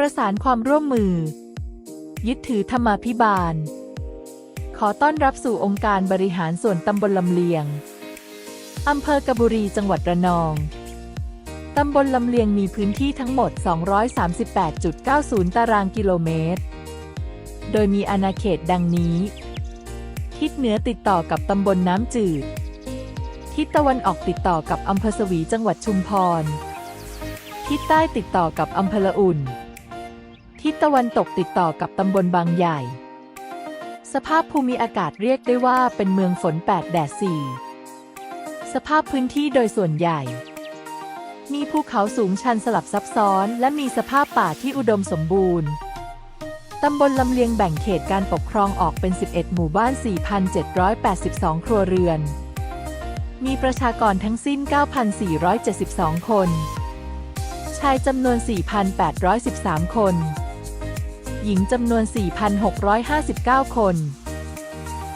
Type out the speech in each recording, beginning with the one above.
ประสานความร่วมมือ ยึดถือธรรมาภิบาล ขอต้อนรับสู่องค์การบริหารส่วนตำบลลำเลียง อำเภอกบุรีจังหวัดระนอง ตำบลลำเลียงมีพื้นที่ทั้งหมด 238.90 ตารางกิโลเมตร โดยมีอาณาเขตดังนี้ ทิศเหนือติดต่อกับตำบลน้ำจืด ทิศตะวันออกติดต่อกับอำเภอสวีจังหวัดชุมพรทิศใต้ติดต่อกับอำเภอละอุ่น ทิศตะวันตกติดต่อกับตำบลบางใหญ่ สภาพภูมิอากาศเรียกได้ว่าเป็นเมืองฝน 8 แดด 4 สภาพพื้นที่โดยส่วนใหญ่ มีภูเขาสูงชันสลับซับซ้อน และมีสภาพป่าที่อุดมสมบูรณ์ตำบลลำเลียงแบ่งเขตการปกครองออกเป็น 11 หมู่บ้าน 4,782 ครัวเรือน มีประชากรทั้งสิ้น 9,472 คน ชายจำนวน 4,813 คน หญิงจำนวน 4,659 คน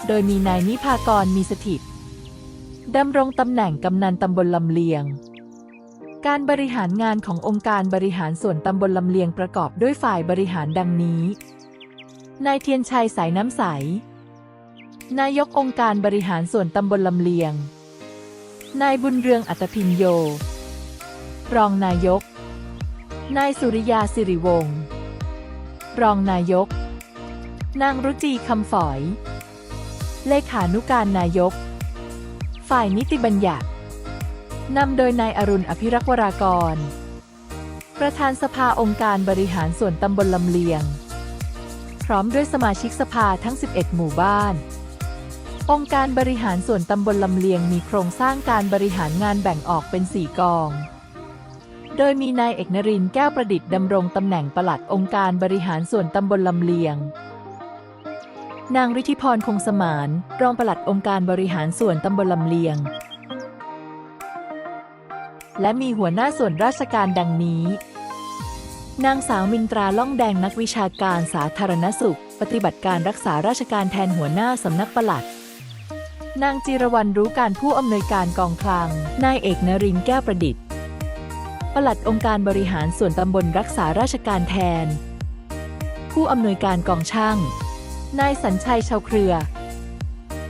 โดยมีนายนิพากรมีสถิตดำรงตำแหน่งกำนันตำบลลำเลียง การบริหารงานขององค์การบริหารส่วนตำบลลำเลียงประกอบด้วยฝ่ายบริหารดังนี้ นายเทียนชัยสายน้ำใส นายกองค์การบริหารส่วนตำบลลำเลียง นายบุญเรืองอัตพินโย รองนายก นายสุริยาสิริวงศ์ รองนายก นางรุจีคำฝอย เลขานุการนายก ฝ่ายนิติบัญญัติ นำโดยนายอรุณอภิรักษ์วรากร ประธานสภาองค์การบริหารส่วนตำบลลำเลียง พร้อมด้วยสมาชิกสภาทั้ง 11 หมู่บ้าน องค์การบริหารส่วนตำบลลำเลียงมีโครงสร้างการบริหารงานแบ่งออกเป็น 4 กอง โดยมีนายเอกนรินทร์แก้วประดิษฐ์ดำรงตำแหน่งปลัดองค์การบริหารส่วนตำบลลำเลียง นางฤทธิพรคงสมาน รองปลัดองค์การบริหารส่วนตำบลลำเลียง และมีหัวหน้าส่วนราชการดังนี้ นางสาวมินตราล่องแดงนักวิชาการสาธารณสุข ปฏิบัติการรักษาราชการแทนหัวหน้าสำนักปลัดนางจิรวรรณรู้การผู้อำนวยการกองคลัง นายเอกนรินทร์แก้วประดิษฐ์ ปลัดองค์การบริหารส่วนตำบลรักษาราชการแทน ผู้อำนวยการกองช่าง นายสัญชัยชาวเครือ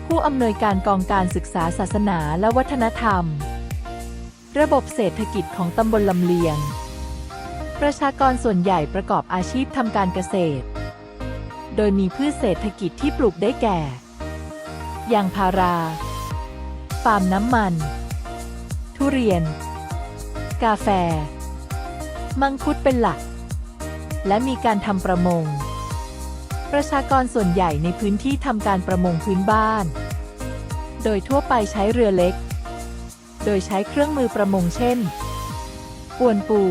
ผู้อำนวยการกองการศึกษาศาสนาและวัฒนธรรม ระบบเศรษฐกิจของตำบลลำเลียง ประชากรส่วนใหญ่ประกอบอาชีพทำการเกษตร โดยมีพืชเศรษฐกิจที่ปลูกได้แก่ ยางพารา ปาล์มน้ำมัน ทุเรียน กาแฟ มังคุดเป็นหลัก และมีการทำประมง ประชากรส่วนใหญ่ในพื้นที่ทำการประมงพื้นบ้าน โดยทั่วไปใช้เรือเล็ก โดยใช้เครื่องมือประมงเช่น อวนปู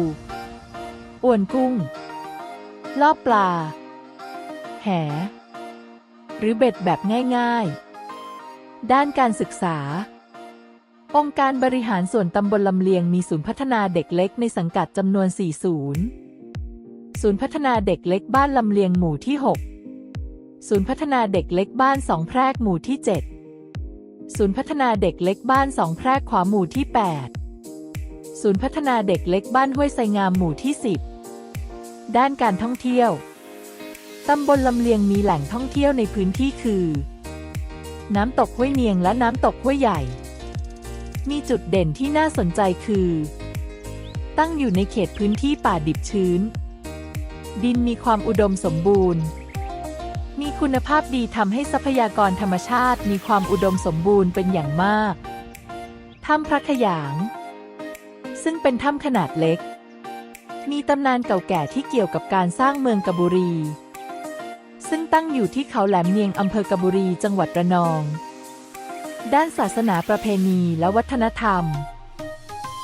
อวนกุ้งลอบปลา แห หรือเบ็ดแบบง่าย ๆ ด้านการศึกษา องค์การบริหารส่วนตำบลลำเลียงมีศูนย์พัฒนาเด็กเล็กในสังกัดจำนวน 4 ศูนย์ ศูนย์พัฒนาเด็กเล็กบ้านลำเลียงหมู่ที่ 6 ศูนย์พัฒนาเด็กเล็กบ้านสองแพรกหมู่ที่ 7 ศูนย์พัฒนาเด็กเล็กบ้านสองแพรกขวาหมู่ที่ 8 ศูนย์พัฒนาเด็กเล็กบ้านห้วยไซงามหมู่ที่ 10 ด้านการท่องเที่ยว ตำบลลำเลียงมีแหล่งท่องเที่ยวในพื้นที่คือ น้ำตกห้วยเนียงและน้ำตกห้วยใหญ่ มีจุดเด่นที่น่าสนใจคือ ตั้งอยู่ในเขตพื้นที่ป่าดิบชื้น ดินมีความอุดมสมบูรณ์ มีคุณภาพดีทำให้ทรัพยากรธรรมชาติมีความอุดมสมบูรณ์เป็นอย่างมาก ถ้ำพระขยาง ซึ่งเป็นถ้ำขนาดเล็ก มีตำนานเก่าแก่ที่เกี่ยวกับการสร้างเมืองกบุรี ซึ่งตั้งอยู่ที่เขาแหลมเนียงอำเภอกบุรีจังหวัดระนอง ด้านศาสนาประเพณีและวัฒนธรรม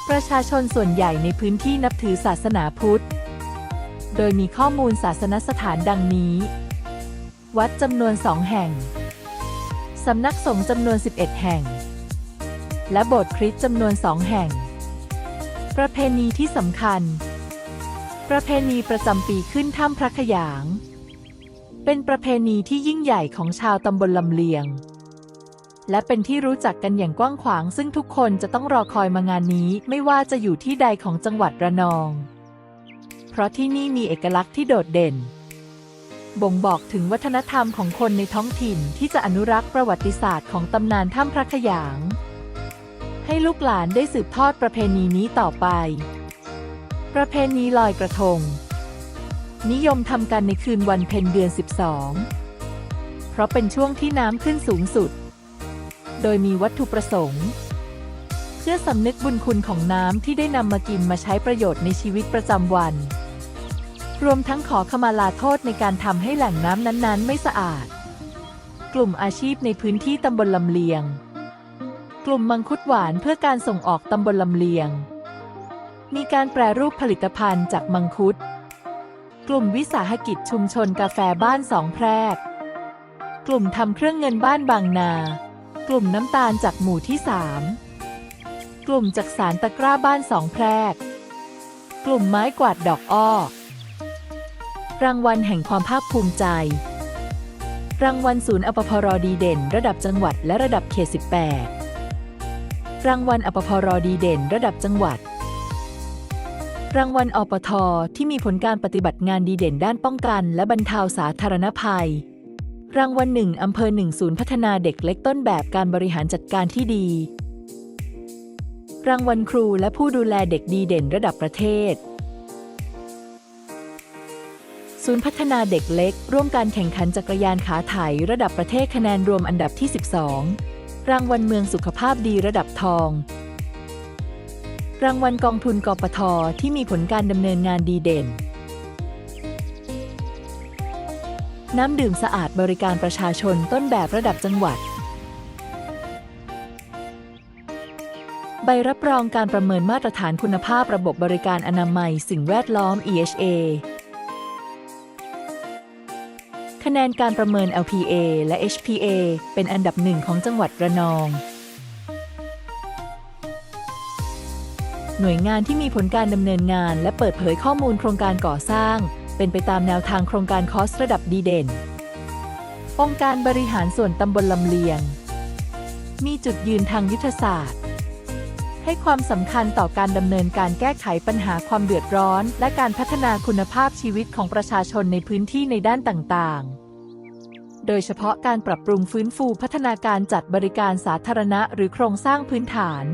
ประชาชนส่วนใหญ่ในพื้นที่นับถือศาสนาพุทธ โดยมีข้อมูลศาสนสถานดังนี้ วัดจำนวนสองแห่ง สำนักสงฆ์จำนวน 11 แห่ง และโบสถ์คริสต์จำนวนสองแห่ง ประเพณีที่สำคัญ ประเพณีประจำปีขึ้นถ้ำพระขยาง เป็นประเพณีที่ยิ่งใหญ่ของชาวตำบลลำเลียง และเป็นที่รู้จักกันอย่างกว้างขวาง ซึ่งทุกคนจะต้องรอคอยมางานนี้ ไม่ว่าจะอยู่ที่ใดของจังหวัดระนอง เพราะที่นี่มีเอกลักษณ์ที่โดดเด่น บ่งบอกถึงวัฒนธรรมของคนในท้องถิ่นที่จะอนุรักษ์ประวัติศาสตร์ของตำนานถ้ำพระขยาง ให้ลูกหลานได้สืบทอดประเพณีนี้ต่อไป ประเพณีลอยกระทง นิยมทำกันในคืนวันเพ็ญเดือน 12 เพราะเป็นช่วงที่น้ำขึ้นสูงสุด โดยมีวัตถุประสงค์ เพื่อสำนึกบุญคุณของน้ำที่ได้นำมากินมาใช้ประโยชน์ในชีวิตประจำวัน รวมทั้งขอขมาลาโทษในการทำให้แหล่งน้ำนั้นๆ ไม่สะอาด กลุ่มอาชีพในพื้นที่ตำบลลำเลียง กลุ่มมังคุดหวานเพื่อการส่งออกตำบลลำเลียง มีการแปรรูปผลิตภัณฑ์จากมังคุด กลุ่มวิสาหกิจชุมชนกาแฟบ้านสองแพรกกลุ่มทำเครื่องเงินบ้านบางนา กลุ่มน้ำตาลจากหมู่ที่สามกลุ่มจักสารตะกร้าบ้านสองแพรก กลุ่มไม้กวาดดอกอ้อ รางวัลแห่งความภาคภูมิใจ รางวัลศูนย์อปพรดีเด่น ระดับจังหวัดและระดับเขต 18 รางวัลอปพรดีเด่น ระดับจังหวัด รางวัลอปทที่มีผลการปฏิบัติงานดีเด่นด้านป้องกัน และบรรเทาสาธารณภัย รางวัลหนึ่งอำเภอหนึ่งศูนย์พัฒนาเด็กเล็กต้นแบบการบริหารจัดการที่ดี รางวัลครูและผู้ดูแลเด็กดีเด่นระดับประเทศ ศูนย์พัฒนาเด็กเล็ก ร่วมการแข่งขันจักรยานขาไถระดับประเทศคะแนนรวมอันดับที่ 12 รางวัลเมืองสุขภาพดีระดับทอง รางวัลกองทุนกปทที่มีผลการดำเนินงานดีเด่น น้ำดื่มสะอาดบริการประชาชนต้นแบบระดับจังหวัด ใบรับรองการประเมินมาตรฐานคุณภาพระบบบริการอนามัยสิ่งแวดล้อม EHA คะแนนการประเมิน LPA และ HPA เป็นอันดับหนึ่งของจังหวัดระนอง หน่วยงานที่มีผลการดำเนินงานและเปิดเผยข้อมูลโครงการก่อสร้าง เป็นไปตามแนวทางโครงการคอสระดับดีเด่น องค์การบริหารส่วนตำบลลำเลียง มีจุดยืนทางยุทธศาสตร์ ให้ความสำคัญต่อการดำเนินการแก้ไขปัญหาความเดือดร้อน และการพัฒนาคุณภาพชีวิตของประชาชนในพื้นที่ในด้านต่างๆโดยเฉพาะการปรับปรุงฟื้นฟูพัฒนาการจัดบริการสาธารณะหรือโครงสร้างพื้นฐาน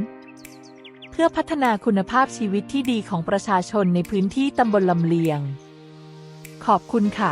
เพื่อพัฒนาคุณภาพชีวิตที่ดีของประชาชนในพื้นที่ตำบลลำเลียง ขอบคุณค่ะ